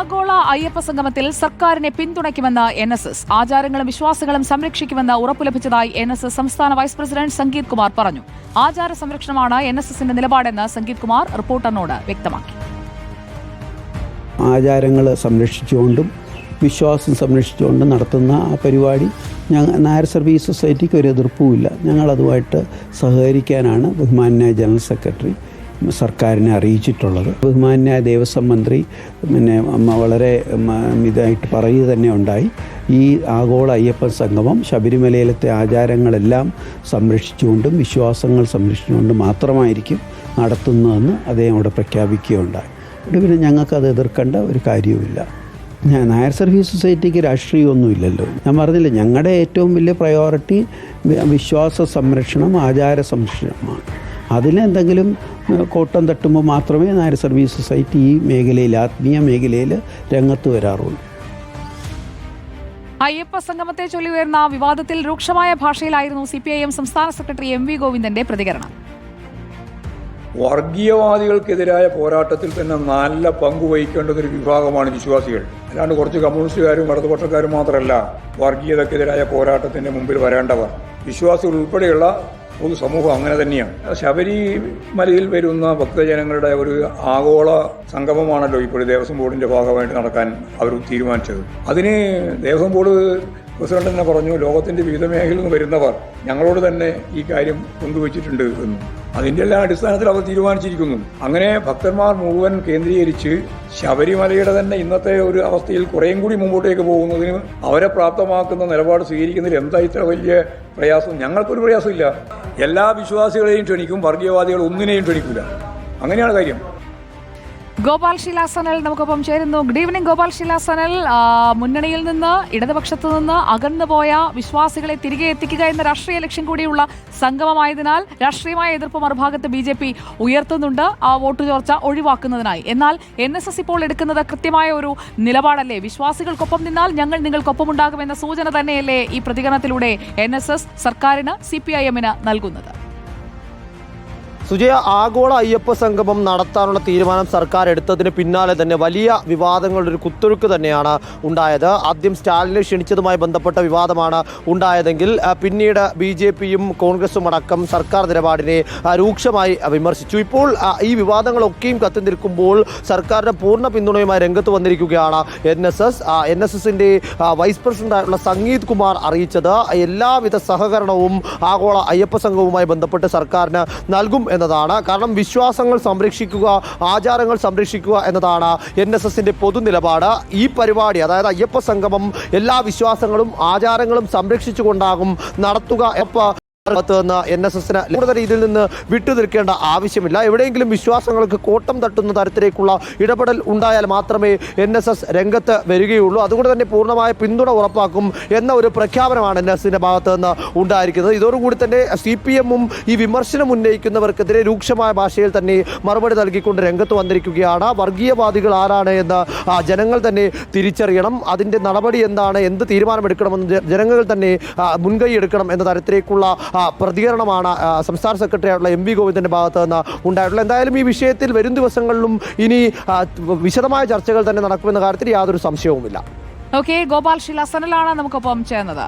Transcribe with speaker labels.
Speaker 1: ആഗോള അയ്യപ്പ സംഗമത്തിൽ സർക്കാരിനെ പിന്തുണയ്ക്കുമെന്ന് എൻ എസ് എസ് ആചാരങ്ങളും വിശ്വാസങ്ങളും സംരക്ഷിക്കുമെന്ന് ഉറപ്പു ലഭിച്ചതായി എൻ എസ് എസ് സംസ്ഥാന വൈസ് പ്രസിഡന്റ് സംഗീത് കുമാർ പറഞ്ഞു. ആചാര സംരക്ഷണമാണ് എൻ എസ് എസിന്റെ നിലപാടെന്ന് സംഗീത് കുമാർ റിപ്പോർട്ടറിനോട് വ്യക്തമാക്കി.
Speaker 2: ആചാരങ്ങൾ സംരക്ഷിച്ചുകൊണ്ടും വിശ്വാസം സംരക്ഷിച്ചുകൊണ്ടും നടത്തുന്ന ആ പരിപാടി ഞങ്ങൾ നായർ സർവീസ് സൊസൈറ്റിക്ക് ഒരു എതിർപ്പുമില്ല ഞങ്ങൾ അതുമായിട്ട് സഹകരിക്കാനാണ് ബഹുമാനായ ജനറൽ സെക്രട്ടറി സർക്കാരിനെ അറിയിച്ചിട്ടുള്ളത്. ബഹുമാന്യായ ദേവസ്വം മന്ത്രി പിന്നെ വളരെ ഇതായിട്ട് പറയുക തന്നെ ഉണ്ടായി. ഈ ആഗോള അയ്യപ്പൻ സംഗമം ശബരിമലയിലത്തെ ആചാരങ്ങളെല്ലാം സംരക്ഷിച്ചുകൊണ്ടും വിശ്വാസങ്ങൾ സംരക്ഷിച്ചുകൊണ്ടും മാത്രമായിരിക്കും നടത്തുന്നതെന്ന് അദ്ദേഹം അവിടെ പ്രഖ്യാപിക്കുകയുണ്ടായി. പിന്നെ ഞങ്ങൾക്കത് എതിർക്കേണ്ട ഒരു കാര്യവുമില്ല. ഞാൻ നായർ സർവീസ് സൊസൈറ്റിക്ക് രാഷ്ട്രീയമൊന്നുമില്ലല്ലോ. ഞാൻ പറഞ്ഞില്ല ഞങ്ങളുടെ ഏറ്റവും വലിയ പ്രയോറിറ്റി വിശ്വാസ സംരക്ഷണം ആചാര സംരക്ഷണമാണ്. അതിലെന്തെങ്കിലും ഏഹ്, കോട്ടം തട്ടുമ്പോൾ മാത്രമേ നായർ സർവീസ് സൊസൈറ്റി ഈ മേഖലയിൽ ആത്മീയ മേഖലയിൽ രംഗത്ത് വരാറുള്ളൂ.
Speaker 1: അയ്യപ്പ സംഗമത്തെ ചൊല്ലി ഉയർന്ന വിവാദത്തിൽ രൂക്ഷമായ ഭാഷയിലായിരുന്നു സി പി ഐ എം സംസ്ഥാന സെക്രട്ടറി എം വി ഗോവിന്ദന്റെ പ്രതികരണം.
Speaker 3: വർഗീയവാദികൾക്കെതിരായ പോരാട്ടത്തിൽ തന്നെ നല്ല പങ്കു വഹിക്കേണ്ടുന്ന ഒരു വിഭാഗമാണ് വിശ്വാസികൾ. അല്ലാണ്ട് കുറച്ച് കമ്മ്യൂണിസ്റ്റുകാരും ഇടതുപക്ഷക്കാരും മാത്രമല്ല വർഗീയതക്കെതിരായ പോരാട്ടത്തിന്റെ മുമ്പിൽ വരേണ്ടവർ. വിശ്വാസികൾ ഉൾപ്പെടെയുള്ള പൊതുസമൂഹം അങ്ങനെ തന്നെയാണ്. ശബരിമലയിൽ വരുന്ന ഭക്തജനങ്ങളുടെ ഒരു ആഗോള സംഗമമാണല്ലോ ഇപ്പോൾ ദേവസ്വം ബോർഡിന്റെ ഭാഗമായിട്ട് നടക്കാൻ അവർ തീരുമാനിച്ചത്. അതിന് ദേവസ്വം ബോർഡ് പ്രസിഡന്റ് തന്നെ പറഞ്ഞു ലോകത്തിന്റെ വിവിധ മേഖലയിൽ നിന്ന് വരുന്നവർ ഞങ്ങളോട് തന്നെ ഈ കാര്യം പങ്കുവച്ചിട്ടുണ്ട് എന്ന്. അതിന്റെ എല്ലാ അടിസ്ഥാനത്തിൽ അവർ തീരുമാനിച്ചിരിക്കുന്നു. അങ്ങനെ ഭക്തന്മാർ മുഴുവൻ കേന്ദ്രീകരിച്ച് ശബരിമലയുടെ തന്നെ ഇന്നത്തെ ഒരു അവസ്ഥയിൽ കുറേയും കൂടി മുമ്പോട്ടേക്ക് പോകുന്നതിന് അവരെ പ്രാപ്തമാക്കുന്ന നിലപാട് സ്വീകരിക്കുന്നതിൽ എന്താ ഇത്ര വലിയ പ്രയാസം? ഞങ്ങൾക്കൊരു പ്രയാസമില്ല. എല്ലാ വിശ്വാസികളെയും ക്ഷണിക്കും വർഗീയവാദികൾ ഒന്നിനെയും ക്ഷണിക്കില്ല അങ്ങനെയാണ് കാര്യം.
Speaker 1: ഗോപാൽ ശിലാസനൽ നമുക്കൊപ്പം ചേരുന്നു. ഗുഡ് ഈവനിങ് ഗോപാൽ ശിലാസനൽ. സനൽ മുന്നണിയിൽ നിന്ന് ഇടതുപക്ഷത്തു നിന്ന് അകന്നുപോയ വിശ്വാസികളെ തിരികെ എത്തിക്കുക എന്ന രാഷ്ട്രീയ ലക്ഷ്യം കൂടിയുള്ള സംഗമമായതിനാൽ രാഷ്ട്രീയമായ എതിർപ്പ് മറുഭാഗത്ത് ബി ജെ പി ഉയർത്തുന്നുണ്ട്. ആ വോട്ട് ചോർച്ച ഒഴിവാക്കുന്നതിനായി. എന്നാൽ എൻ എസ് എസ് ഇപ്പോൾ എടുക്കുന്നത് കൃത്യമായ ഒരു നിലപാടല്ലേ? വിശ്വാസികൾക്കൊപ്പം നിന്നാൽ ഞങ്ങൾ നിങ്ങൾക്കൊപ്പം ഉണ്ടാകുമെന്ന സൂചന തന്നെയല്ലേ ഈ പ്രതികരണത്തിലൂടെ എൻ എസ് എസ് സർക്കാരിന് സി പി ഐ എമ്മിന് നൽകുന്നത്?
Speaker 4: സുജയ ആഗോള അയ്യപ്പ സംഗമം നടത്താനുള്ള തീരുമാനം സർക്കാർ എടുത്തതിന് പിന്നാലെ തന്നെ വലിയ വിവാദങ്ങളുടെ ഒരു കുത്തൊഴുക്ക് തന്നെയാണ് ഉണ്ടായത്. ആദ്യം സ്റ്റാലിനെ ക്ഷണിച്ചതുമായി ബന്ധപ്പെട്ട വിവാദമാണ് ഉണ്ടായതെങ്കിൽ പിന്നീട് ബി ജെ പിയും കോൺഗ്രസും അടക്കം സർക്കാർ നിലപാടിനെ രൂക്ഷമായി വിമർശിച്ചു. ഇപ്പോൾ ഈ വിവാദങ്ങളൊക്കെയും കത്തി നിൽക്കുമ്പോൾ സർക്കാരിന്റെ പൂർണ പിന്തുണയുമായി രംഗത്ത് വന്നിരിക്കുകയാണ് N S S. N S എസിന്റെ വൈസ് പ്രസിഡന്റായിട്ടുള്ള സംഗീത് കുമാർ അറിയിച്ചത് എല്ലാവിധ സഹകരണവും ആഗോള അയ്യപ്പ സംഘവുമായി ബന്ധപ്പെട്ട് സർക്കാരിന് നൽകും എന്നതാണ്. കാരണം വിശ്വാസങ്ങൾ സംരക്ഷിക്കുക ആചാരങ്ങൾ സംരക്ഷിക്കുക എന്നതാണ് എൻ എസ് എസിന്റെ പൊതു നിലപാട് ഈ പരിപാടി അതായത് അയ്യപ്പ സംഗമം എല്ലാ വിശ്വാസങ്ങളും ആചാരങ്ങളും സംരക്ഷിച്ചുകൊണ്ടാകും നടത്തുക. ഭാഗത്ത് നിന്ന് എൻ എസ് എസിന് കൂടുതൽ ഇതിൽ നിന്ന് വിട്ടുനിൽക്കേണ്ട ആവശ്യമില്ല. എവിടെയെങ്കിലും വിശ്വാസങ്ങൾക്ക് കോട്ടം തട്ടുന്ന തരത്തിലേക്കുള്ള ഇടപെടൽ ഉണ്ടായാൽ മാത്രമേ എൻ എസ് എസ് രംഗത്ത് വരികയുള്ളൂ. അതുകൊണ്ട് തന്നെ പൂർണമായ പിന്തുണ ഉറപ്പാക്കും എന്ന ഒരു പ്രഖ്യാപനമാണ് എൻ എസ് എസിന്റെ ഭാഗത്ത് നിന്ന് ഉണ്ടായിരിക്കുന്നത്. ഇതോടുകൂടി തന്നെ സി പി എമ്മും ഈ വിമർശനം ഉന്നയിക്കുന്നവർക്കെതിരെ രൂക്ഷമായ ഭാഷയിൽ തന്നെ മറുപടി നൽകിക്കൊണ്ട് രംഗത്ത് വന്നിരിക്കുകയാണ്. വർഗീയവാദികൾ ആരാണ് എന്ന് ജനങ്ങൾ തന്നെ തിരിച്ചറിയണം. അതിന്റെ നടപടി എന്താണ് എന്ത് തീരുമാനമെടുക്കണമെന്ന് ജനങ്ങൾ തന്നെ മുൻകൈ എടുക്കണം എന്ന തരത്തിലേക്കുള്ള പ്രതികരണമാണ് സംസ്ഥാന സെക്രട്ടറി ആയിട്ടുള്ള എം വി ഗോവിന്ദന്റെ ഭാഗത്ത് നിന്ന് ഉണ്ടായിട്ടുള്ളത്. എന്തായാലും ഈ വിഷയത്തിൽ വരും ദിവസങ്ങളിലും ഇനി വിശദമായ ചർച്ചകൾ തന്നെ നടക്കുമെന്ന കാര്യത്തിൽ യാതൊരു സംശയവുമില്ല.
Speaker 1: ഓക്കെ ഗോപാൽ ശിലാസനലാണ് നമുക്കൊപ്പം ചേർന്നത്.